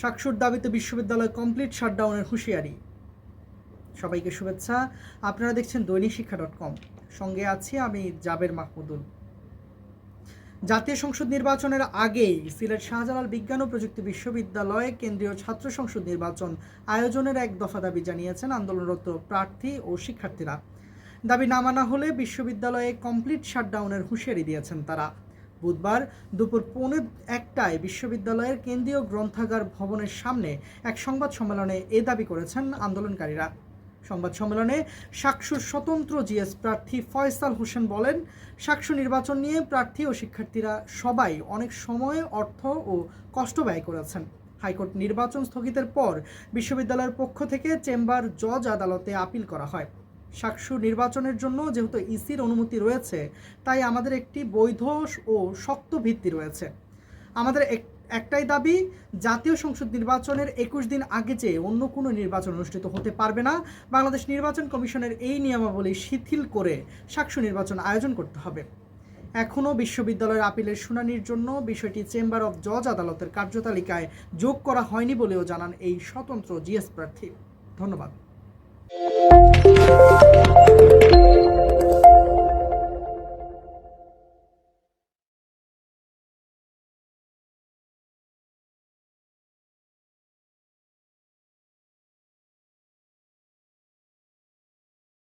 সাকসুর দাবিতে বিশ্ববিদ্যালয় কমপ্লিট শাটডাউনের হুঁশিয়ারি। সবাইকে শুভেচ্ছা। আপনারা দেখছেন দৈনিক শিক্ষা ডট কম। সঙ্গে আছি আমি জাবের মাহমুদুল। জাতীয় সংসদ নির্বাচনের আগেই সিলেট শাহজালাল বিজ্ঞান ও প্রযুক্তি বিশ্ববিদ্যালয়ে কেন্দ্রীয় ছাত্র সংসদ নির্বাচন আয়োজনের এক দফা দাবি জানিয়েছেন আন্দোলনরত প্রার্থী ও শিক্ষার্থীরা। দাবি না মানা হলে বিশ্ববিদ্যালয়ে কমপ্লিট শাটডাউনের হুঁশিয়ারি দিয়েছেন তারা। বুধবার দুপুর পৌনে একটায় বিশ্ববিদ্যালয়ের কেন্দ্রীয় গ্রন্থাগার ভবনের সামনে এক সংবাদ সম্মেলনে এ দাবি করেছেন আন্দোলনকারীরা। সংবাদ সম্মেলনে সাকসুর স্বতন্ত্র জিএস প্রার্থী ফয়সাল হোসেন বলেন সাকসু নির্বাচন নিয়ে প্রার্থী ও শিক্ষার্থীরা সবাই অনেক সময় অর্থ ও কষ্ট ব্যয় করেছেন। হাইকোর্ট নির্বাচন স্থগিতের পর বিশ্ববিদ্যালয়ের পক্ষ থেকে চেম্বার জজ আদালতে আপিল করা হয়। সাকসু নির্বাচনের জন্য যেহেতু ইসির অনুমতি রয়েছে, তাই আমাদের একটি বৈধ ও শক্ত ভিত্তি রয়েছে। আমাদের এক- একটাই দাবি, জাতীয় সংসদ নির্বাচনের একুশ দিন আগে যে অন্য কোনো নির্বাচন অনুষ্ঠিত হতে পারবে না। বাংলাদেশ নির্বাচন কমিশনের এই নিয়মাবলী শিথিল করে সাকসু নির্বাচন আয়োজন করতে হবে। এখনও বিশ্ববিদ্যালয়ের আপিলের শুনানির জন্য বিষয়টি চেম্বার অব জজ আদালতের কার্যতালিকায় যোগ করা হয়নি বলেও জানান এই স্বতন্ত্র জিএস প্রার্থী। ধন্যবাদ। Música